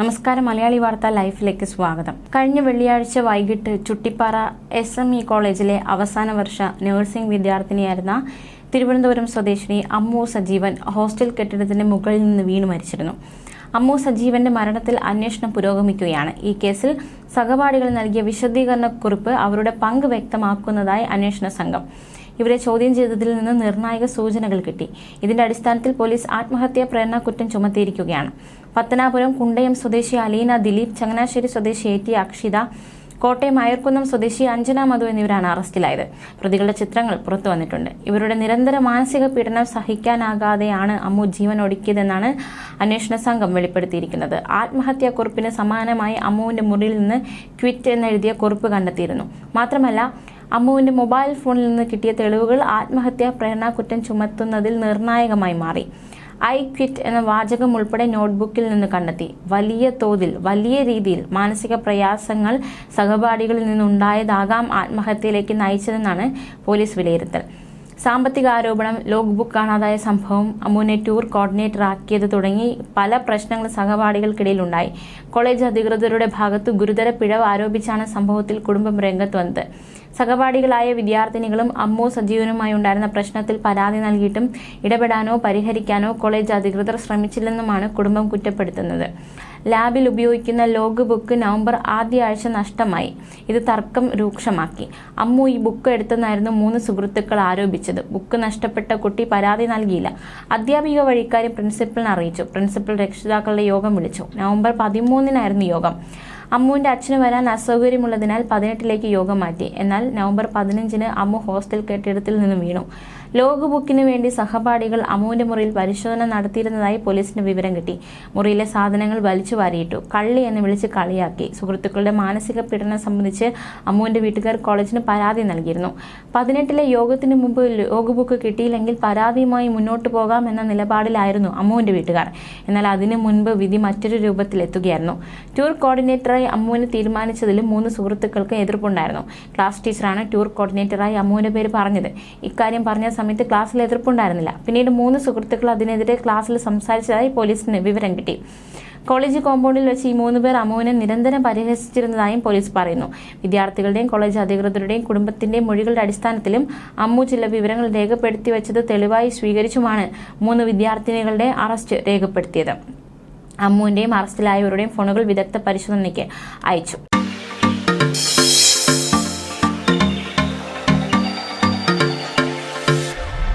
നമസ്കാരം മലയാളി വാർത്ത ലൈഫിലേക്ക് സ്വാഗതം. കഴിഞ്ഞ വെള്ളിയാഴ്ച വൈകിട്ട് ചുട്ടിപ്പാറ എസ് എം ഇ കോളേജിലെ അവസാന വർഷ നഴ്സിംഗ് വിദ്യാർത്ഥിനിയായിരുന്ന തിരുവനന്തപുരം സ്വദേശിനി അമ്മു സജീവൻ ഹോസ്റ്റൽ കെട്ടിടത്തിന്റെ മുകളിൽ നിന്ന് വീണു മരിച്ചിരുന്നു. അമ്മു സജീവന്റെ മരണത്തിൽ അന്വേഷണം പുരോഗമിക്കുകയാണ്. ഈ കേസിൽ സഹപാഠികൾ നൽകിയ വിശദീകരണ കുറിപ്പ് അവരുടെ പങ്ക് വ്യക്തമാക്കുന്നതായി അന്വേഷണ സംഘം. ഇവരെ ചോദ്യം ചെയ്തതിൽ നിന്ന് നിർണായക സൂചനകൾ കിട്ടി. ഇതിന്റെ അടിസ്ഥാനത്തിൽ പോലീസ് ആത്മഹത്യാ പ്രേരണ കുറ്റം ചുമത്തിയിരിക്കുകയാണ്. പത്തനാപുരം കുണ്ടയം സ്വദേശി അലീന ദിലീപ് ചങ്ങനാശ്ശേരി സ്വദേശി എ ടി അക്ഷിത കോട്ടയം അയർക്കുന്നം സ്വദേശി അഞ്ജന മധു എന്നിവരാണ് അറസ്റ്റിലായത്. പ്രതികളുടെ ചിത്രങ്ങൾ പുറത്തു വന്നിട്ടുണ്ട്. ഇവരുടെ നിരന്തര മാനസിക പീഡനം സഹിക്കാനാകാതെയാണ് അമ്മു ജീവൻ ഒടുക്കിയതെന്നാണ് അന്വേഷണ സംഘം വെളിപ്പെടുത്തിയിരിക്കുന്നത്. ആത്മഹത്യാ കുറിപ്പിന് സമാനമായി അമ്മുവിന്റെ മുറിയിൽ നിന്ന് ക്വിറ്റ് എന്നെഴുതിയ കുറിപ്പ് കണ്ടെത്തിയിരുന്നു. മാത്രമല്ല അമ്മുവിന്റെ മൊബൈൽ ഫോണിൽ നിന്ന് കിട്ടിയ തെളിവുകൾ ആത്മഹത്യാ പ്രേരണാകുറ്റം ചുമത്തുന്നതിൽ നിർണായകമായി മാറി. ഐ ക്വിറ്റ് എന്ന വാചകം ഉൾപ്പെടെ നോട്ട്ബുക്കിൽ നിന്ന് കണ്ടെത്തി. വലിയ തോതിൽ വലിയ രീതിയിൽ മാനസിക പ്രയാസങ്ങൾ സഹപാഠികളിൽ നിന്നുണ്ടായതാകാം ആത്മഹത്യയിലേക്ക് നയിച്ചതെന്നാണ് പോലീസ് വിലയിരുത്തൽ. സാമ്പത്തിക ആരോപണം ലോഗ് ബുക്ക് കാണാതായ സംഭവം അമ്മുവിനെ ടൂർ കോർഡിനേറ്റർ ആക്കിയത് തുടങ്ങി പല പ്രശ്നങ്ങളും സഹപാഠികൾക്കിടയിലുണ്ടായി കോളേജ് അധികൃതരുടെ ഭാഗത്ത് ഗുരുതര പിഴവ് ആരോപിച്ചാണ് സംഭവത്തിൽ കുടുംബം രംഗത്ത് വന്നത്. സഹപാഠികളായ വിദ്യാർത്ഥിനികളും അമ്മു സജീവനുമായി ഉണ്ടായിരുന്ന പ്രശ്നത്തിൽ പരാതി നൽകിയിട്ടും ഇടപെടാനോ പരിഹരിക്കാനോ കോളേജ് അധികൃതർ ശ്രമിച്ചില്ലെന്നുമാണ് കുടുംബം കുറ്റപ്പെടുത്തുന്നത്. ലാബിൽ ഉപയോഗിക്കുന്ന ലോഗ് ബുക്ക് നവംബർ ആദ്യ ആഴ്ച നഷ്ടമായി. ഇത് തർക്കം രൂക്ഷമാക്കി. അമ്മു ഈ ബുക്ക് എടുത്തെന്നായിരുന്നു മൂന്ന് സുഹൃത്തുക്കൾ ആരോപിച്ചത്. ബുക്ക് നഷ്ടപ്പെട്ട കുട്ടി പരാതി നൽകിയില്ല. അധ്യാപിക വഴിക്കാര്യം പ്രിൻസിപ്പലിനെ അറിയിച്ചു. പ്രിൻസിപ്പൽ രക്ഷിതാക്കളുടെ യോഗം വിളിച്ചു. നവംബർ പതിമൂന്നിനായിരുന്നു യോഗം. അമ്മുവിന്റെ അച്ഛന് വരാൻ അസൗകര്യമുള്ളതിനാൽ പതിനെട്ടിലേക്ക് യോഗം മാറ്റി. എന്നാൽ നവംബർ പതിനഞ്ചിന് അമ്മു ഹോസ്റ്റൽ കെട്ടിടത്തിൽ നിന്ന് വീണു. ലോഗ് ബുക്കിന് വേണ്ടി സഹപാഠികൾ അമൂന്റെ മുറിയിൽ പരിശോധന നടത്തിയിരുന്നതായി പോലീസിന് വിവരം കിട്ടി. മുറിയിലെ സാധനങ്ങൾ വലിച്ചു വാരിയിട്ടു. കള്ളി എന്ന് വിളിച്ച് കളിയാക്കി. സുഹൃത്തുക്കളുടെ മാനസിക പീഡനം സംബന്ധിച്ച് അമ്മുവിന്റെ വീട്ടുകാർ കോളേജിന് പരാതി നൽകിയിരുന്നു. പതിനെട്ടിലെ യോഗത്തിന് മുമ്പ് ലോഗ് ബുക്ക് കിട്ടിയില്ലെങ്കിൽ പരാതിയുമായി മുന്നോട്ട് പോകാം എന്ന നിലപാടിലായിരുന്നു അമ്മുവിന്റെ വീട്ടുകാർ. എന്നാൽ അതിനു മുൻപ് വിധി മറ്റൊരു രൂപത്തിലെത്തുകയായിരുന്നു ടൂർ കോർഡിനേറ്ററായി അമ്മുവിന് തീരുമാനിച്ചതിലും മൂന്ന് സുഹൃത്തുക്കൾക്ക് എതിർപ്പുണ്ടായിരുന്നു. ക്ലാസ് ടീച്ചറാണ് ടൂർ കോർഡിനേറ്ററായി അമ്മുവിന്റെ പേര് പറഞ്ഞത്. ഇക്കാര്യം പറഞ്ഞ സമയത്ത് ക്ലാസ്സിൽ എതിർപ്പുണ്ടായിരുന്നില്ല. പിന്നീട് മൂന്ന് സുഹൃത്തുക്കൾ അതിനെതിരെ ക്ലാസ്സിൽ സംസാരിച്ചതായി പോലീസിന് വിവരം കിട്ടി. കോളേജ് കോമ്പൗണ്ടിൽ വെച്ച് ഈ മൂന്ന് പേർ അമ്മുവിനെ നിരന്തരം പരിഹസിച്ചിരുന്നതായും പോലീസ് പറയുന്നു. വിദ്യാർത്ഥികളുടെയും കോളേജ് അധികൃതരുടെയും കുടുംബത്തിന്റെയും മൊഴികളുടെ അടിസ്ഥാനത്തിലും അമ്മു ചില വിവരങ്ങൾ രേഖപ്പെടുത്തി വെച്ചത് തെളിവായി സ്വീകരിച്ചുമാണ് മൂന്ന് വിദ്യാർത്ഥിനികളുടെ അറസ്റ്റ് രേഖപ്പെടുത്തിയത്. അമ്മുവിന്റെയും അറസ്റ്റിലായവരുടെയും ഫോണുകൾ വിദഗ്ധ പരിശോധനയ്ക്ക് അയച്ചു.